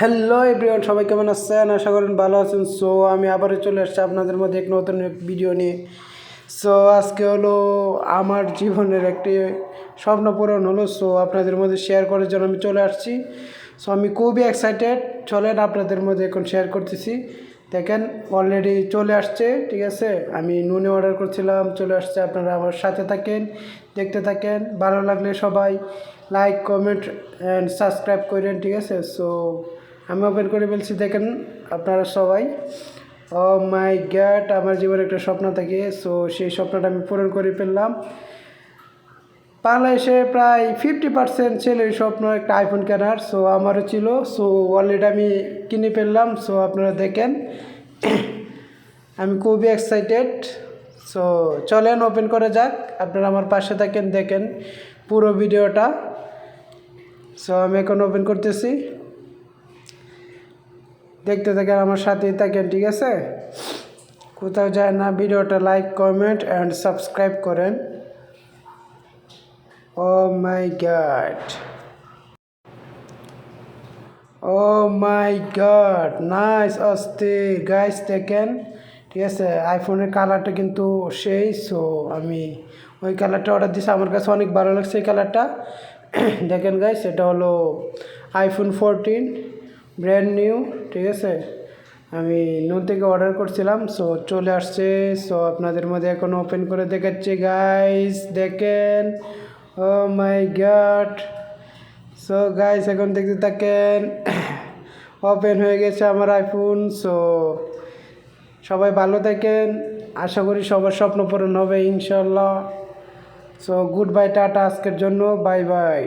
Hello everyone সবাই কেমন আছেন? আশা করেন ভালো আছেন। সো আমি আবারও চলে আসছি আপনাদের মধ্যে এক নতুন ভিডিও নিয়ে। সো আজকে হলো আমার জীবনের একটি স্বপ্ন পূরণ হলো। সো আপনাদের মধ্যে শেয়ার করার জন্য আমি চলে আসছি। সো আমি খুবই এক্সাইটেড চলেন, আপনাদের মধ্যে এখন শেয়ার করতেছি। দেখেন অলরেডি চলে আসছে, ঠিক আছে? আমি নুনে অর্ডার করছিলাম, চলে আসছে। আপনারা আমার সাথে থাকেন, দেখতে থাকেন। ভালো লাগলে সবাই লাইক কমেন্ট অ্যান্ড সাবস্ক্রাইব করেন, ঠিক আছে? সো আমি ওপেন করে ফেলছি, দেখেন আপনারা সবাই। ও মাই গ্যাট আমার জীবনে একটা স্বপ্ন থাকে। সো সেই স্বপ্নটা আমি পূরণ করে ফেললাম। বাংলাদেশে প্রায় ফিফটি পার্সেন্ট ছেলের স্বপ্ন একটা আইফোন কেনার। সো আমারও ছিল। সো অলরেডি আমি কিনে ফেললাম। সো আপনারা দেখেন। আমি খুবই এক্সাইটেড সো চলেন ওপেন করা যাক। আপনারা আমার পাশে থাকেন, দেখেন পুরো ভিডিওটা। সো আমি এখন ওপেন করতেছি। দেখতে থাকেন আমার সাথেই থাকেন, ঠিক আছে? কোথাও যায় না, ভিডিওটা লাইক কমেন্ট অ্যান্ড সাবস্ক্রাইব করেন। ও my god oh my god nice অস্থির। গাইস দেখেন, ঠিক আছে আইফোনের কালারটা কিন্তু সেই সো আমি ওই কালারটা অর্ডার দিয়েছি আমার কাছে অনেক ভালো লাগছে এই কালারটা দেখেন গাইস এটা হলো আইফোন ফোরটিন ব্র্যান্ড নিউ ঠিক আছে? আমি নুন থেকে অর্ডার করছিলাম সো চলে আসছে। সো আপনাদের মধ্যে এখন ওপেন করে দেখাচ্ছি গাইস দেখেন। Oh my god so guys এখন দেখতে থাকেন। ওপেন হয়ে গেছে আমার আইফোন সো সবাই ভালো থাকেন। আশা করি সবার স্বপ্ন পূরণ হবে ইনশাল্লাহ সো গুড বাই টাটা, আজকের জন্য বাই বাই